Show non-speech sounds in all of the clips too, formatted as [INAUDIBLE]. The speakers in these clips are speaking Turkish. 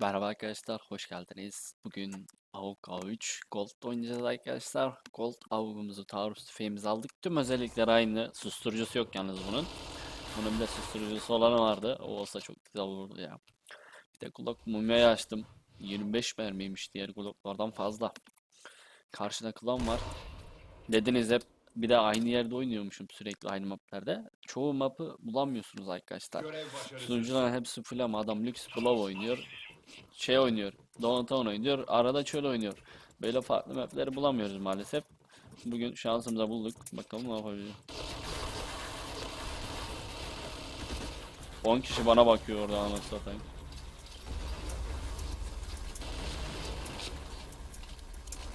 Merhaba arkadaşlar, hoş geldiniz. Bugün AUG A3 Gold oynayacağız arkadaşlar. Gold AUG'umuzu, taarruz tüfeğimizi aldık. Tüm özellikleri aynı. Susturucusu yok yalnız bunun. Bunun bir de susturucusu olanı vardı. O olsa çok güzel olurdu ya. Bir de Glock mumyayı açtım. 25 mermiymiş diğer Glock'lardan fazla. Karşıda klan var. Dediniz hep bir de aynı yerde oynuyormuşum sürekli aynı maplerde. Çoğu map'ı bulamıyorsunuz arkadaşlar. Sunucuların hepsi full ama adam Lux Blow oynuyor. Şey oynuyor. Downtown oynuyor. Arada çöl oynuyor. Böyle farklı mapleri bulamıyoruz maalesef. Bugün şansımıza bulduk. Bakalım ne yapabiliriz. 10 kişi bana bakıyor orada anasını satayım.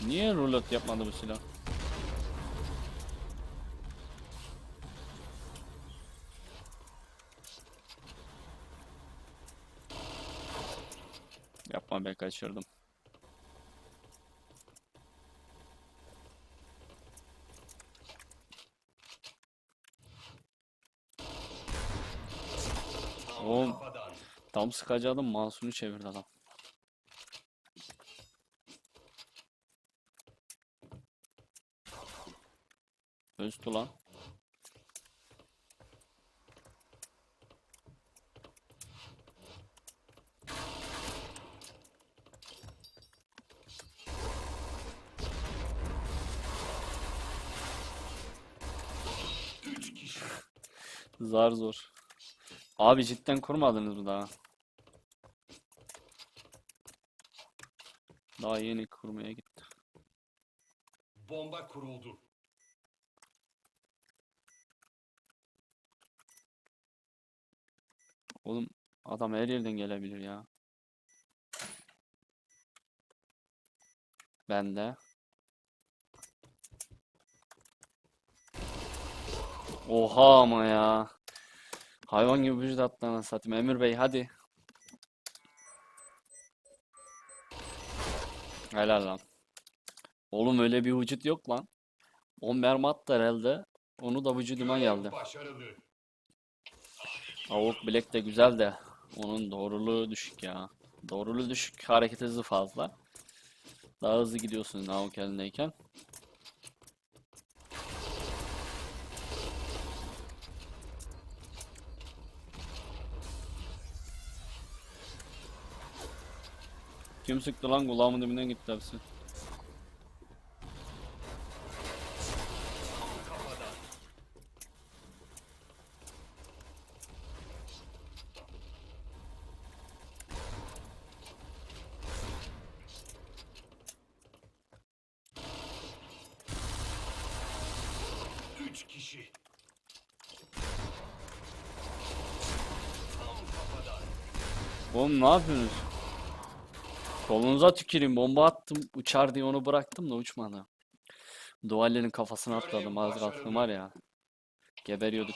Niye rulet yapmadı bu silah? Yapma be kaçırdım. Oğlum. Tam sıkacaktım mouse'unu çevirdi adam. Öztü lan. Zar zor. Abi cidden kurmadınız mı daha? Daha yeni kurmaya gitti. Bomba kuruldu. Oğlum adam her yerden gelebilir ya. Ben de. Oha ama ya. Hayvan gibi vücut anasını satayım. Emir Bey hadi. Helal lan. Oğlum öyle bir vücut yok lan. 10 mermi attı herhalde. Onu da vücuduma geldi. Avuk Black de güzel de onun doğruluğu düşük ya. Doğruluğu düşük, hareket hızı fazla. Daha hızlı gidiyorsun Avuk elindeyken. Kim sıktı lan kulağımın dibinden gitti hepsi. Oğlum ne yapıyorsunuz? Kolunuza tüküreyim bomba attım uçar diye onu bıraktım da uçmadı. Duvallerin kafasına atladım az kalsın var ya. Geberiyorduk.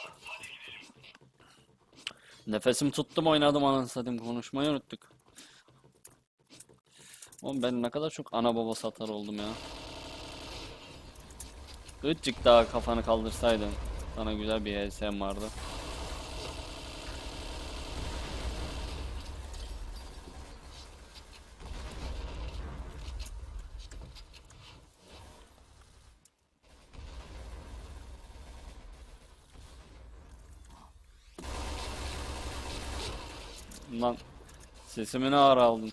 Nefesim tuttum oynadım anasını satayım konuşmayı unuttuk. Oğlum ben ne kadar çok ana baba satar oldum ya. Azıcık daha kafanı kaldırsaydın. Sana güzel bir HSM vardı. Lan sesimi ne ara aldın?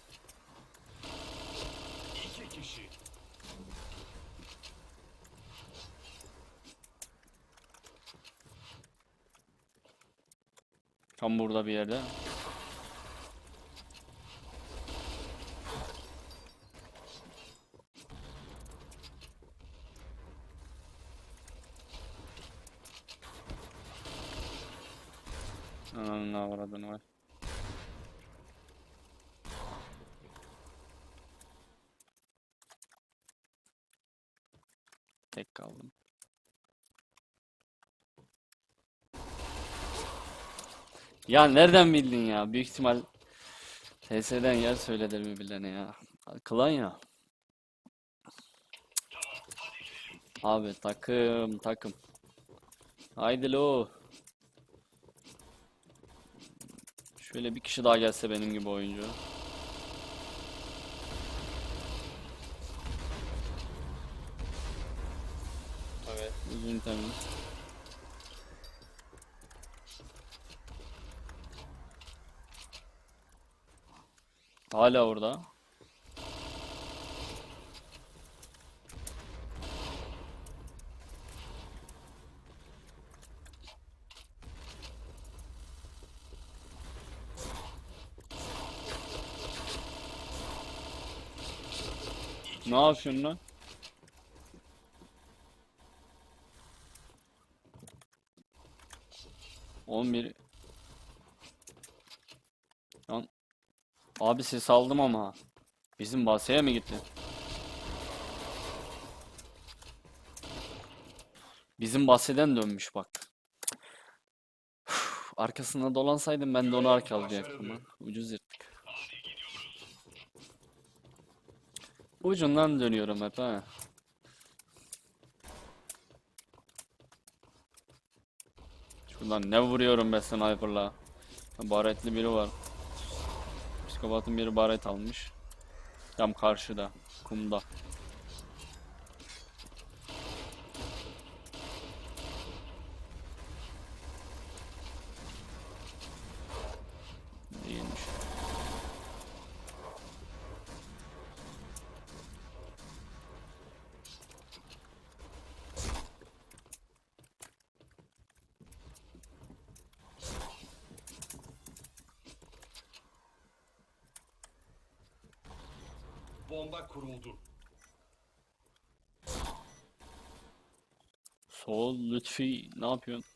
Tam burada bir yerde. Ananın avradını var. Ya nereden bildin ya? Büyük ihtimal TS'den yer söylediler mi birilerine ya. Klan ya. Abi takım takım. Haydi lo. Şöyle bir kişi daha gelse benim gibi oyuncu. Evet. Üzgün temiz. Hala orada. Ne yapıyorsun lan? On bir. Lan. Abi ses aldım ama. Bizim basaya mı gitti? Bizim bahseden dönmüş bak. Üf, Arkasına dolansaydım ben de onu lan. başarılı. Ucuz yırttık. Ucundan dönüyorum hep ha. Şuradan ne vuruyorum be sniper'la. Baretli biri var. Psikopatın biri baret almış. Tam karşıda. Kumda. Değilmiş. Bomba kuruldu. Sol Lütfi ne yapıyorsun?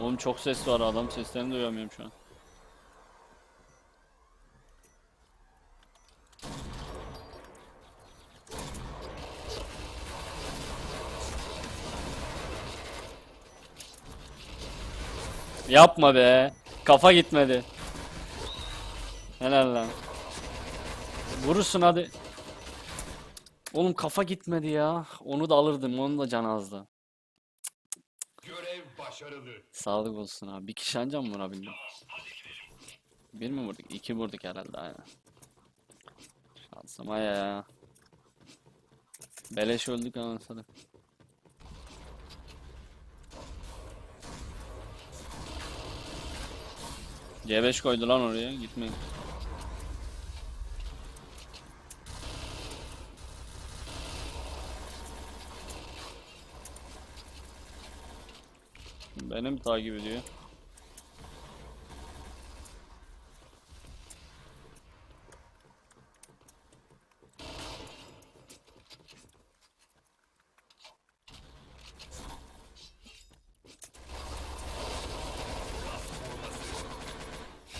Oğlum çok ses var adam seslerini duyamıyorum şu an. Yapma be. Kafa gitmedi. Helal lan. Vurursun hadi. Oğlum kafa gitmedi ya. Onu da alırdım. Onun da canı azdı. Görev başarılı. Sağlık olsun abi. Bir kişi anca mı vurabildim? Bir mi vurduk? İki vurduk herhalde aynen. Şansıma ya. Beleş öldük anasını. C5 koydu lan oraya. Gitmeyin. Benim takip ediyor.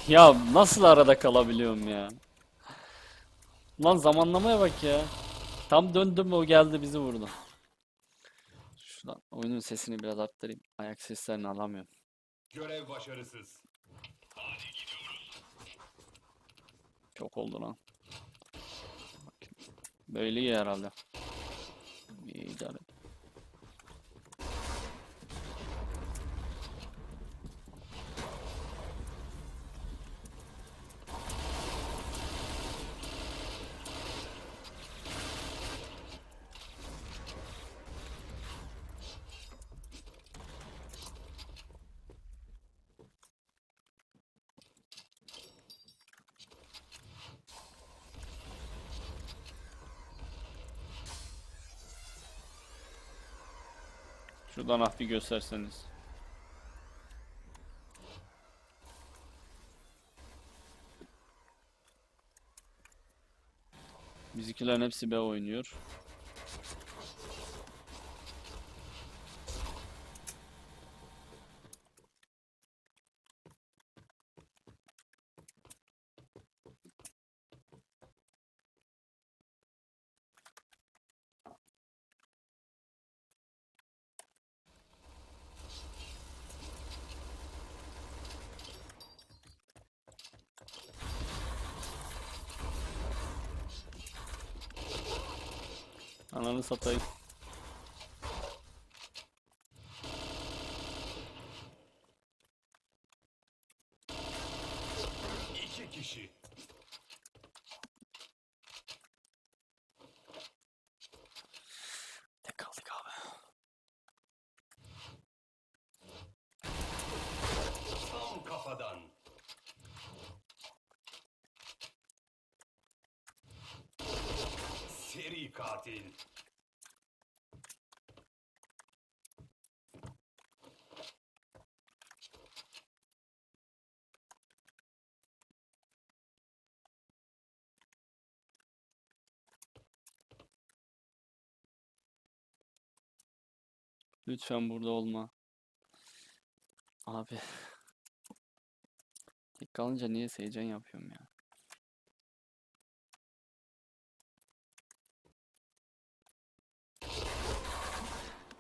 Ya nasıl arada kalabiliyorum ya? Lan zamanlamaya bak ya. Tam döndüm o geldi bizi vurdu. Şuradan oyunun sesini biraz arttırayım. Ayak seslerini alamıyorum. Görev başarısız. Çok oldu lan. Böyle iyi herhalde. İyi idare. Şuradan hafif gösterseniz. Bizimkilerin hepsi B oynuyor. Ananı satayım. İki kişi. Seri katil. Lütfen burada olma. Abi. [LAUGHS] Tek kalınca niye heyecan yapıyorum ya?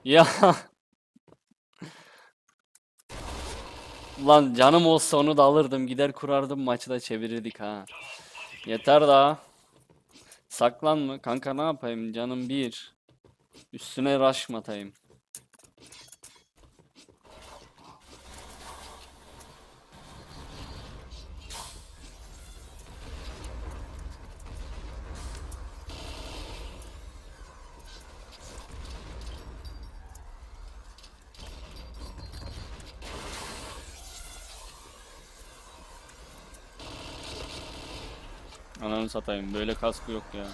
Ya. [LAUGHS] Lan canım olsa onu da alırdım. Gider kurardım maçı da çevirirdik ha. Yeter daha. Saklanma. Kanka ne yapayım? Canım bir. Üstüne rush atayım? Ananı satayım. Böyle kaskı yok ya.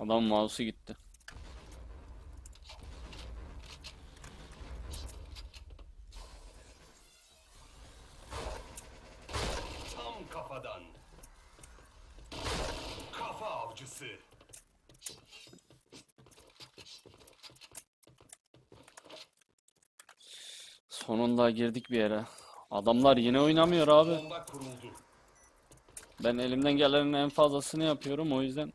Adam mouse'u gitti. Tam kafadan. Kafa avcısı. Sonunda girdik bir yere. Adamlar yine oynamıyor abi. Bomba kuruldu. Ben elimden gelenin en fazlasını yapıyorum o yüzden.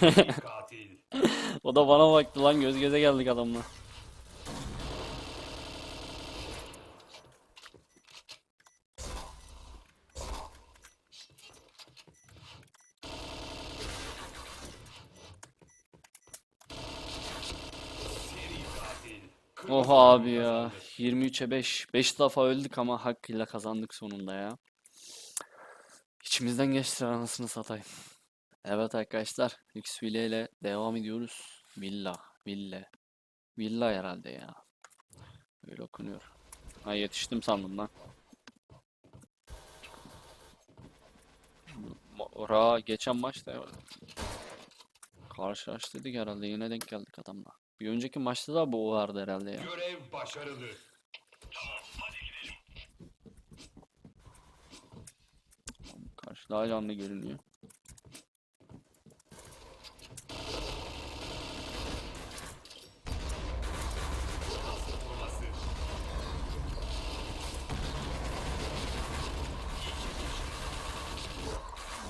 Katil. [LAUGHS] O da bana baktı lan göz göze geldik adamla. Seri katil. Oha abi ya. kazandı. 23'e 5. 5 defa öldük ama hakkıyla kazandık sonunda ya. İçimizden geçti anasını satayım. Evet arkadaşlar. Xfile ile devam ediyoruz. Villa. Villa. Villa herhalde ya. Öyle okunuyor. Ha yetiştim sandım lan. Ra geçen maçta karşılaştırdık herhalde. Yine denk geldik adamla. Bir önceki maçta da bu vardı herhalde ya. Görev başarılı. Karşı daha canlı görünüyor.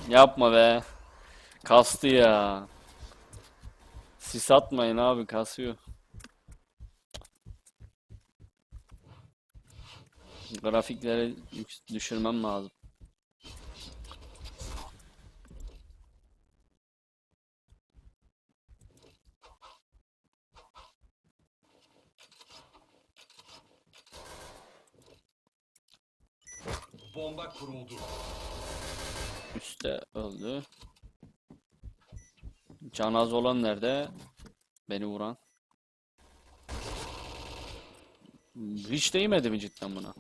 Yapma be. Kastı ya. Sis atmayın abi kasıyor. Grafikleri düşürmem lazım. Bomba kuruldu. Üste öldü. Canaz olan nerede? Beni vuran. Hiç değmedi mi cidden buna?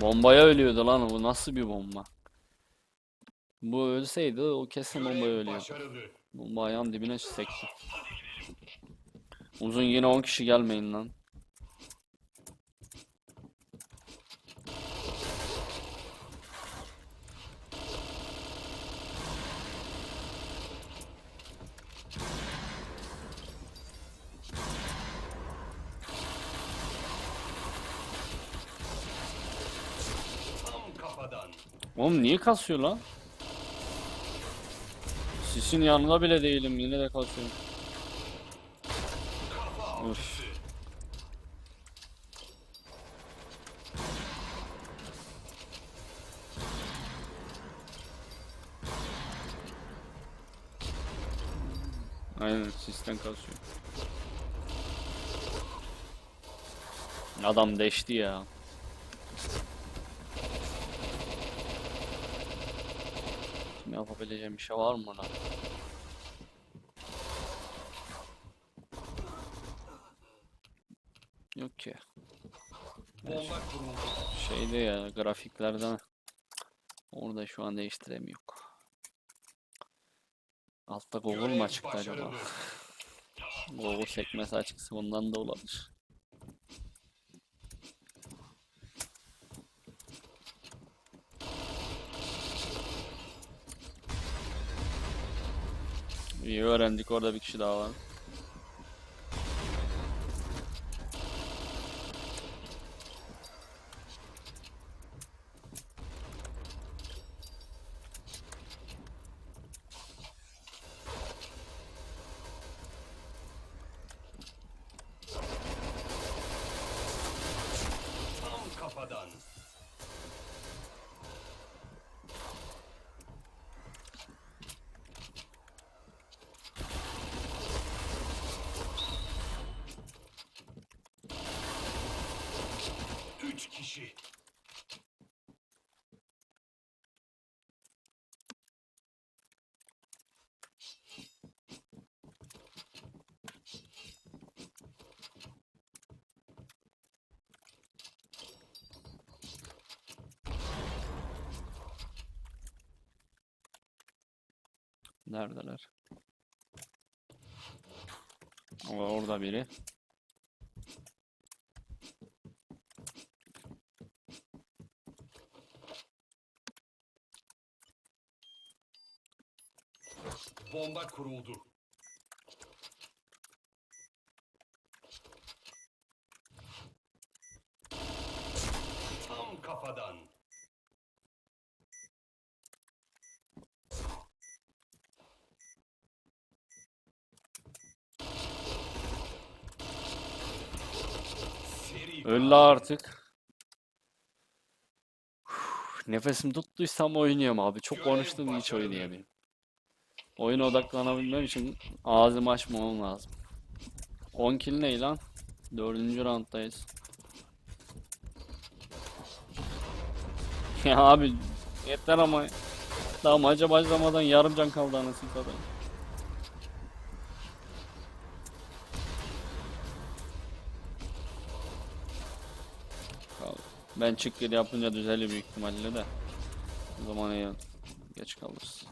Bombaya ölüyordu lan bu nasıl bir bomba? Bu ölseydi o kesin bombaya ölüyordu. Bomba ayağın dibine sekti. Uzun yine 10 kişi gelmeyin lan. Tam kafadan. Oğlum niye kasıyor lan? Sisin yanında bile değilim yine de kasıyor. Kafa Üf. avcısı. Aynen sisten kasıyor. Adam deşti ya. Benim yapabileceğim bir şey var mı lan? Yok ki. Şeyde ya grafiklerden orada şu an değiştiremiyor. Altta Google mu açıktı acaba? [LAUGHS] Google sekmesi açıksa ondan da olabilir. İyi öğrendik orada bir kişi daha var. Tam kafadan. Üç kişi. Neredeler? O orada biri. Bomba kuruldu. Tam kafadan. Katil. artık. Uf, Nefesim tuttuysam oynuyorum abi. Çok konuştum hiç oynayamıyorum. Oyuna odaklanabilmem için ağzımı açmamam lazım. 10 kill ne lan? 4. rounddayız. [LAUGHS] Ya abi yeter ama daha maça başlamadan yarım can kaldı anasını satayım. Ben çık geri yapınca düzelir büyük ihtimalle de. O zaman iyi geç kalırız.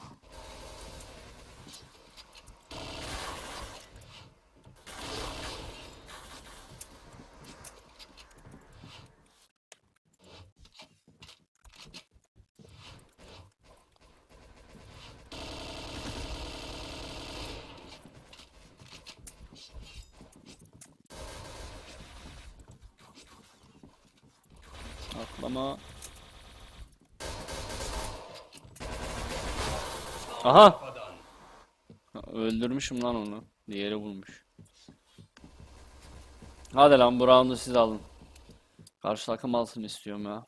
Atlama. Aha! Öldürmüşüm lan onu. Diğeri vurmuş. Hadi lan bu roundu siz alın. Karşı takım alsın istiyorum ya.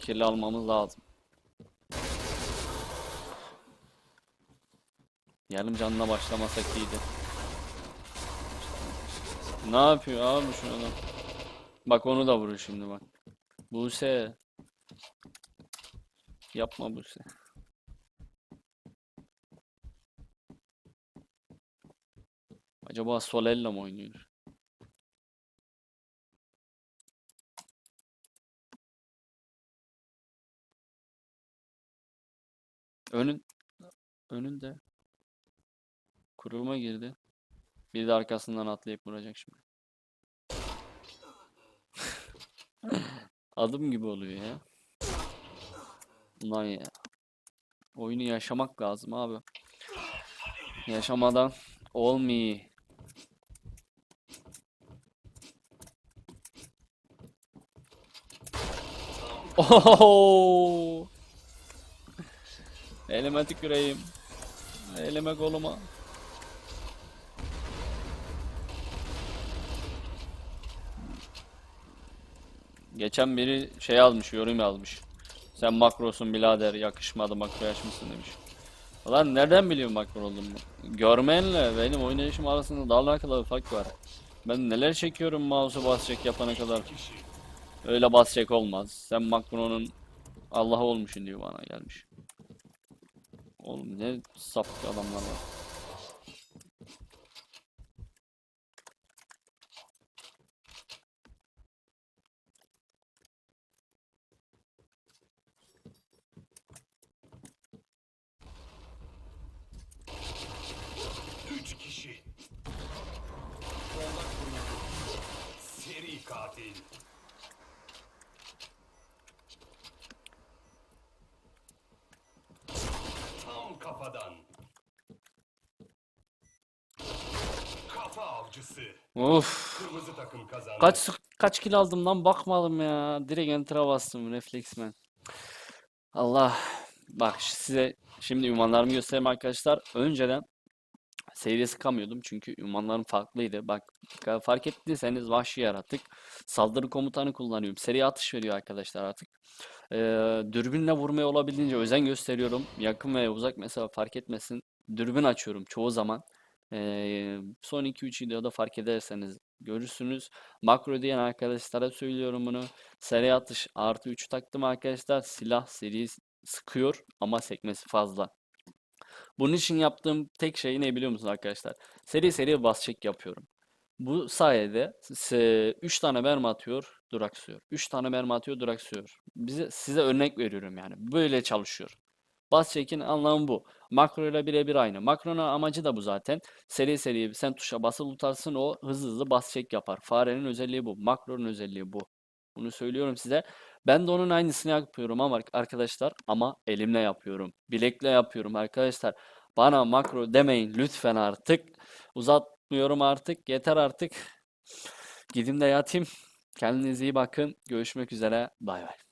Kill almamız lazım. Yarım canına başlamasak iyiydi. Ne yapıyor abi şu adam? Bak onu da vurur şimdi bak. Buse. Yapma Buse. Acaba Solella mı oynuyor? Önün önünde kurulma girdi. Bir de arkasından atlayıp vuracak şimdi. Adım gibi oluyor ya. Ulan ya. Oyunu yaşamak lazım abi. Yaşamadan olmuyor. Oho! Elime tüküreyim. Elime koluma. Geçen biri şey almış, yorum yazmış. Sen makrosun birader, yakışmadı makro açmışsın demiş. Ulan nereden biliyorum makro olduğumu? Görmeyenle benim oynayışım arasında daha alakalı fark var. Ben neler çekiyorum mouse'u basacak yapana kadar. Öyle basacak olmaz. Sen makronun Allah'ı olmuşsun diyor bana gelmiş. Oğlum ne sapık adamlar var. Üç kişi. Bomba kuruldu. Seri katil. Tam kafadan. Kafa avcısı. Of. Kaç kaç kill aldım lan bakmadım ya. Direkt enter'a bastım refleksmen. Allah. Bak size şimdi ünvanlarımı göstereyim arkadaşlar. Önceden seviye sıkamıyordum çünkü ünvanlarım farklıydı. Bak fark ettiyseniz vahşi yaratık. Saldırı komutanı kullanıyorum. Seri atış veriyor arkadaşlar artık. Ee, dürbünle vurmaya olabildiğince özen gösteriyorum. Yakın ve uzak mesafe fark etmesin. Dürbün açıyorum çoğu zaman. Ee, son 2-3 videoda fark ederseniz görürsünüz. Makro diyen arkadaşlara söylüyorum bunu. Seri atış artı 3 taktım arkadaşlar. Silah seri sıkıyor ama sekmesi fazla. Bunun için yaptığım tek şey ne biliyor musunuz arkadaşlar? Seri seri bas çek yapıyorum. Bu sayede 3 tane mermi atıyor, duraksıyor. 3 tane mermi atıyor, duraksıyor. Bize size örnek veriyorum yani. Böyle çalışıyor. Bas çekin anlamı bu. Makro ile birebir aynı. Makronun amacı da bu zaten. Seri seri sen tuşa basılı tutarsın o hızlı hızlı bas çek yapar. Farenin özelliği bu. Makronun özelliği bu. Bunu söylüyorum size. Ben de onun aynısını yapıyorum ama arkadaşlar ama elimle yapıyorum. Bilekle yapıyorum arkadaşlar. Bana makro demeyin lütfen artık. Uzatmıyorum artık. Yeter artık. Gidin de yatayım. Kendinize iyi bakın. Görüşmek üzere. Bay bay.